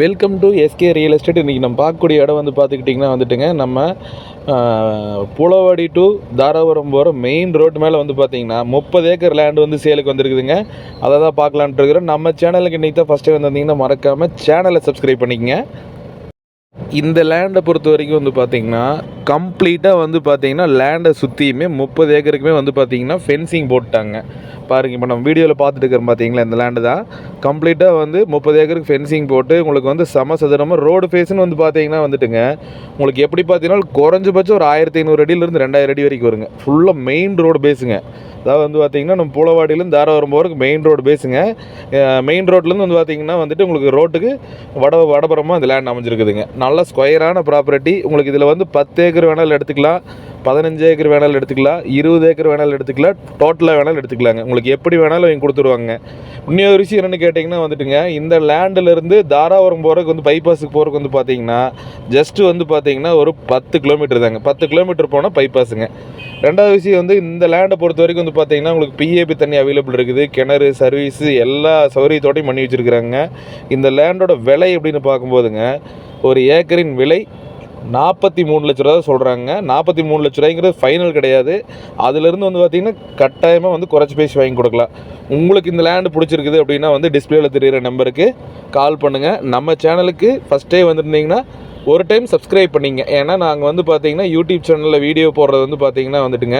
Welcome to SK real estate இன்றைக்கி நம்ம பார்க்கக்கூடிய இடம் வந்து பார்த்துக்கிட்டிங்கன்னா வந்துட்டுங்க நம்ம புலவாடி டு தாராபுரம் போகிற மெயின் ரோட் மேலே வந்து பார்த்தீங்கன்னா முப்பது ஏக்கர் லேண்ட் வந்து சேலுக்கு வந்திருக்குதுங்க. அதை தான் பார்க்கலான்ட்டு இருக்கிறோம். நம்ம சேனலுக்கு இன்றைக்கி தான் ஃபஸ்ட்டு வந்திருந்தீங்கன்னா மறக்காமல் சேனலை சப்ஸ்கிரைப் பண்ணிக்கங்க. இந்த லேண்டை பொறுத்த வரைக்கும் வந்து பார்த்தீங்கன்னா கம்ப்ளீட்டாக வந்து பார்த்தீங்கன்னா லேண்டை சுற்றியுமே முப்பது ஏக்கருக்குமே வந்து பார்த்தீங்கன்னா ஃபென்சிங் போட்டாங்க பாருங்க இப்போ நம்ம வீடியோவில் பார்த்துட்டு இருக்கிறோம் பார்த்தீங்களா இந்த லேண்டு தான். கம்ப்ளீட்டாக வந்து முப்பது ஏக்கருக்கு ஃபென்சிங் போட்டு உங்களுக்கு வந்து சம சதுரமாக ரோடு ஃபேஸ்னு வந்து பார்த்தீங்கன்னா வந்துட்டுங்க. உங்களுக்கு எப்படி பார்த்தீங்கன்னா குறைஞ்சபட்சம் ஒரு ஆயிரத்தி ஐநூறு அடியிலேருந்து ரெண்டாயிரம் அடி வரைக்கும் வருங்க. ஃபுல்லாக மெயின் ரோடு பேஸுங்க அதாவது வந்து பார்த்தீங்கன்னா நம்ம பூலவாடியிலேருந்து தாராபுரம் போகிறதுக்கு மெயின் ரோடு பேஸுங்க மெயின் ரோட்லேருந்து வந்து பார்த்தீங்கன்னா வந்துட்டு உங்களுக்கு ரோட்டுக்கு வட வடபுறமாக இந்த லேண்ட் அமைஞ்சிருக்குதுங்க. நல்ல ஸ்கொயரான ப்ராப்பர்ட்டி உங்களுக்கு இதில் வந்து பத்து ஏக்கர் வேணாலும் எடுத்துக்கலாம் பதினஞ்சு ஏக்கர் வேணாலும் எடுத்துக்கலாம் இருபது ஏக்கர் வேணாலும் எடுத்துக்கலாம் டோட்டலாக வேணாலும் எடுத்துக்கலாங்க. உங்களுக்கு எப்படி வேணாலும் அவங்க கொடுத்துருவாங்க. இன்னொரு விஷயம் என்னென்னு கேட்டிங்கன்னா வந்துட்டுங்க இந்த லேண்டிலேருந்து தாராபுரம் போகிறதுக்கு வந்து பைபாஸுக்கு போகிறதுக்கு வந்து பார்த்தீங்கன்னா ஜஸ்ட்டு வந்து பார்த்தீங்கன்னா ஒரு பத்து கிலோமீட்டர் தாங்க. பத்து கிலோமீட்டர் போனால் பைபாஸுங்க ரெண்டாவது விஷயம் வந்து இந்த லேண்டை பொறுத்த வரைக்கும் வந்து பார்த்தீங்கன்னா உங்களுக்கு பிஏபி தண்ணி அவைலபிள் இருக்குது. கிணறு சர்வீஸு எல்லா சௌகரியத்தோடையும் பண்ணி வச்சுருக்குறாங்க. இந்த லேண்டோட விலை எப்படின்னு பார்க்கும்போதுங்க ஒரு ஏக்கரின் விலை நாற்பத்தி மூணு லட்ச ரூபா சொல்கிறாங்க நாற்பத்தி மூணு லட்ச ரூபாய்ங்கிறது ஃபைனல் கிடையாது. அதுலேருந்து வந்து பார்த்திங்கன்னா கட்டாயமாக வந்து குறைச்சி பேசி வாங்கி கொடுக்கலாம். உங்களுக்கு இந்த லேண்டு பிடிச்சிருக்குது அப்படின்னா வந்து டிஸ்பிளேயில் தெரியிற நம்பருக்கு கால் பண்ணுங்கள் நம்ம சேனலுக்கு ஃபஸ்ட்டே வந்திருந்தீங்கன்னா ஒரு டைம் சப்ஸ்கிரைப் பண்ணிங்க. ஏன்னா நாங்கள் வந்து பார்த்தீங்கன்னா யூடியூப் சேனலில் வீடியோ போடுறது வந்து பார்த்தீங்கன்னா வந்துட்டுங்க.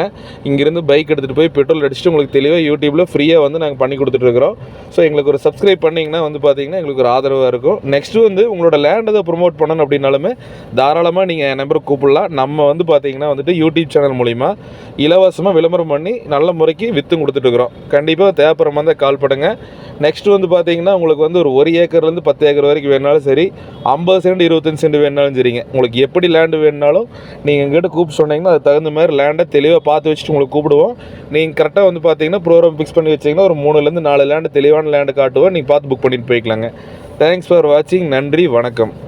இங்கேருந்து பைக் எடுத்துகிட்டு போய் பெட்ரோல் அடிச்சுட்டு உங்களுக்கு தெளிவாக யூடியூப்பில் ஃப்ரீயாக வந்து நாங்கள் பண்ணி கொடுத்துட்ருக்குறோம் ஸோ எங்களுக்கு ஒரு சப்ஸ்கிரைப் பண்ணிங்கன்னா வந்து பார்த்தீங்கன்னா எங்களுக்கு ஒரு ஆதரவாக இருக்கும். நெக்ஸ்ட்டு வந்து உங்களோட லேண்ட் அதை ப்ரொமோட் பண்ணணும் அப்படின்னாலுமே தாராளமாக நீங்கள் என் நம்பரை கூப்பிடலாம். நம்ம வந்து பார்த்தீங்கன்னா வந்துட்டு யூடியூப் சேனல் மூலிமா இலவசமாக விளம்பரம் பண்ணி நல்ல முறைக்கு விற்று கொடுத்துட்ருக்குறோம் கண்டிப்பாக தேவைப்படுற மாதிரி கால் பண்ணுங்கள் நெக்ஸ்ட் வந்து பார்த்தீங்கன்னா உங்களுக்கு வந்து ஒரு ஒரு ஏக்கர்லேருந்து பத்து ஏக்கர் வரைக்கும் வேணாலும் சரி ஐம்பது சென்ட் இருபத்தஞ்சு சென்ட் வேணாலும் சரிங்க. உங்களுக்கு எப்படி லேண்டு வேணுனாலும் நீங்கள் எங்கிட்ட கூப்பிட்டு சொன்னீங்கன்னா அதுக்கு தகுந்த மாதிரி லேண்டை தெளிவாக பார்த்து வச்சுட்டு உங்களுக்கு கூப்பிடுவோம். நீங்கள் கரெக்டாக வந்து பார்த்தீங்கன்னா ப்ரோக்ராம் ஃபிக்ஸ் பண்ணி வச்சிங்கன்னா ஒரு மூணுலேருந்து நாலு லேண்டு தெளிவான லேண்டு காட்டுவோம். நீங்கள் பார்த்து புக் பண்ணிட்டு போய்க்கலாங்க. தேங்க்ஸ் ஃபார் வாட்சிங் நன்றி. வணக்கம்.